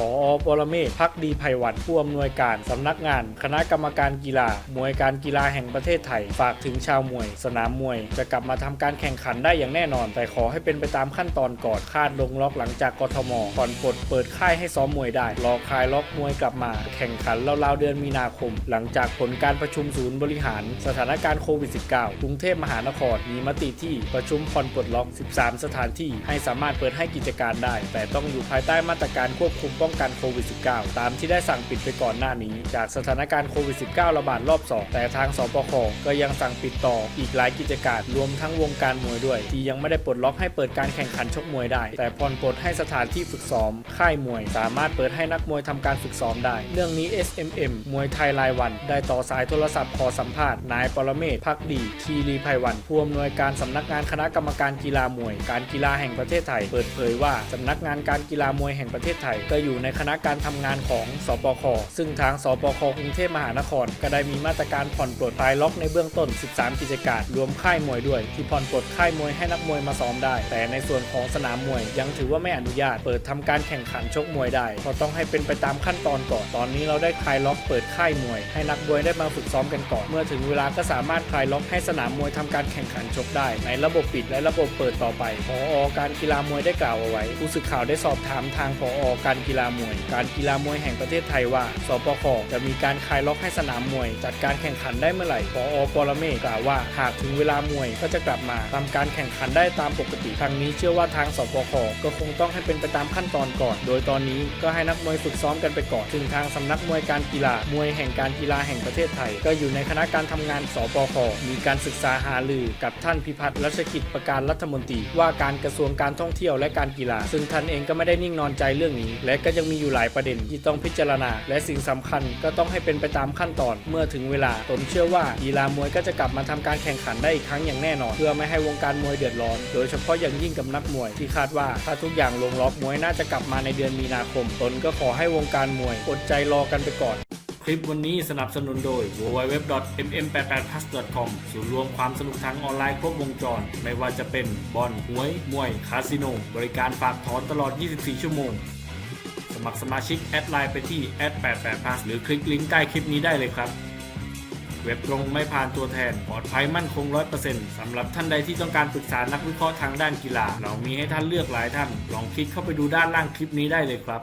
อปรเมศพักดีไพวันผู้อำนวยการสำนักงาน คณะกรรมการกีฬา มวยการกีฬาแห่งประเทศไทย ฝากถึงชาวมวย สนามมวย จะกลับมาทำการแข่งขันได้อย่างแน่นอน แต่ขอให้เป็นไปตามขั้นตอนก่อนคาดลงล็อกหลังจากกทมก่อนปลดเปิดค่ายให้ซ้อมมวยได้ รอคลายล็อกมวยกลับมา แข่งขันราวๆเดือนมีนาคม หลังจากผลการประชุมศูนย์บริหาร สถานการณ์โควิด -19 กรุงเทพมหานครมีมติที่ประชุมผ่อนปลดล็อก 13 สถานที่ ให้สามารถเปิดให้กิจการได้ แต่ต้องอยู่ภายใต้มาตรการควบคุมป้องกันโควิด -19 ตามที่ได้สั่งปิดไปก่อนหน้านี้ จากสถานการณ์โควิด -19 ระบาดรอบ 2 แต่ทางสปคก็ยังสั่งปิดต่ออีกหลายกิจการรวมทั้งวงการมวยด้วย ที่ยังไม่ได้ปลดล็อกให้เปิดการแข่งขันชกมวยได้ แต่ผ่อนปลดให้สถานที่ฝึกซ้อม ค่ายมวย สามารถเปิดให้นักมวยทำการฝึกซ้อมได้ เรื่องนี้ SMM มวยไทยรายวัน ได้ต่อสายโทรศัพท์ขอสัมภาษณ์นายปรเมศพักดีคีรีไพวันผู้อำนวยการสำนักงานคณะกรรมการกีฬามวย การกีฬาแห่งประเทศไทย เปิดเผยว่าสำนักงานการกีฬามวยแห่งประเทศไทยก็อยู่ในคณะการทำงานของสปคซึ่งทางสปคกรุงเทพมหานคร ก็ได้มีมาตรการผ่อนปลดคลายล็อกในเบื้องต้น 13 กิจการ รวมค่ายมวยด้วย ที่ผ่อนปลดค่ายมวยให้นักมวยมาซ้อมได้ แต่ในส่วนของสนามมวยยังถือว่าไม่อนุญาต เปิดทำการแข่งขันชกมวยได้เพราะต้องให้เป็นไปตามขั้นตอนก่อน ตอนนี้เราได้คลายล็อกเปิดค่ายมวย ให้นักมวยได้มาฝึกซ้อมกันก่อน เมื่อถึงเวลาก็สามารถคลายล็อกให้สนามมวยทำการแข่งขันชกได้ ในระบบปิดและระบบเปิดต่อไปพอการกีฬามวยได้กล่าวเอาไว้ผู้สื่อข่าวได้สอบถามทางพอการกีฬามวย การกีฬามวยแห่งประเทศไทยว่า สปคจะมีการคลายล็อกให้สนามมวย จัดการแข่งขันได้เมื่อไหร่พอปรเมศกล่าวว่าหากถึงเวลามวยก็จะกลับมาทำการแข่งขันได้ตามปกติทางนี้เชื่อว่าทางสปคก็คงต้องให้เป็นไปตามขั้นตอนก่อน โดยตอนนี้ก็ให้นักมวยฝึกซ้อมกันไปก่อนซึ่งทางสำนักมวยการกีฬามวยแห่งการกีฬาแห่งประเทศไทย ก็อยู่ในคณะการทำงานสปคมีการศึกษาหารือกับท่านพิพัฒน์รัชกิจประการรัฐมนตรี ว่าการกระทรวงการท่องเที่ยวและการกีฬา ซึ่งท่านเองก็ไม่ได้นิ่งนอนใจเรื่องนี้ และก็ยังมีอยู่หลายประเด็นที่ต้องพิจารณา และสิ่งสำคัญก็ต้องให้เป็นไปตามขั้นตอน เมื่อถึงเวลาตนเชื่อว่ากีฬามวยก็จะกลับมาทำการแข่งขันได้อีกครั้งอย่างแน่นอน เพื่อไม่ให้วงการมวยเดือดร้อน โดยเฉพาะอย่างยิ่งกับนักมวยที่คาดว่าถ้าทุกอย่างลงล็อกมวยน่าจะกลับมาในเดือนมีนาคม ตนก็ขอให้วงการมวยอดใจรอกันไปก่อนคลิปวันนี้สนับสนุนโดย www.mm88plus.com ศูนย์รวมความสนุกทางออนไลน์ครบวงจร ไม่ว่าจะเป็นบอลหวย มวย คาสิโน บริการฝากถอนตลอด 24 ชั่วโมง มัครสมาชิกแอดไลน์ไปที่ @88plus หรือคลิกลิงก์ใต้คลิปนี้ได้เลยครับ เว็บตรงไม่ผ่านตัวแทน ปลอดภัยมั่นคง 100%สำหรับท่านใดที่ต้องการปรึกษานักวิเคราะห์ทางด้านกีฬา เรามีให้ท่านเลือกหลายท่าน ลองคลิกเข้าไปดูด้านล่างคลิปนี้ได้เลยครับ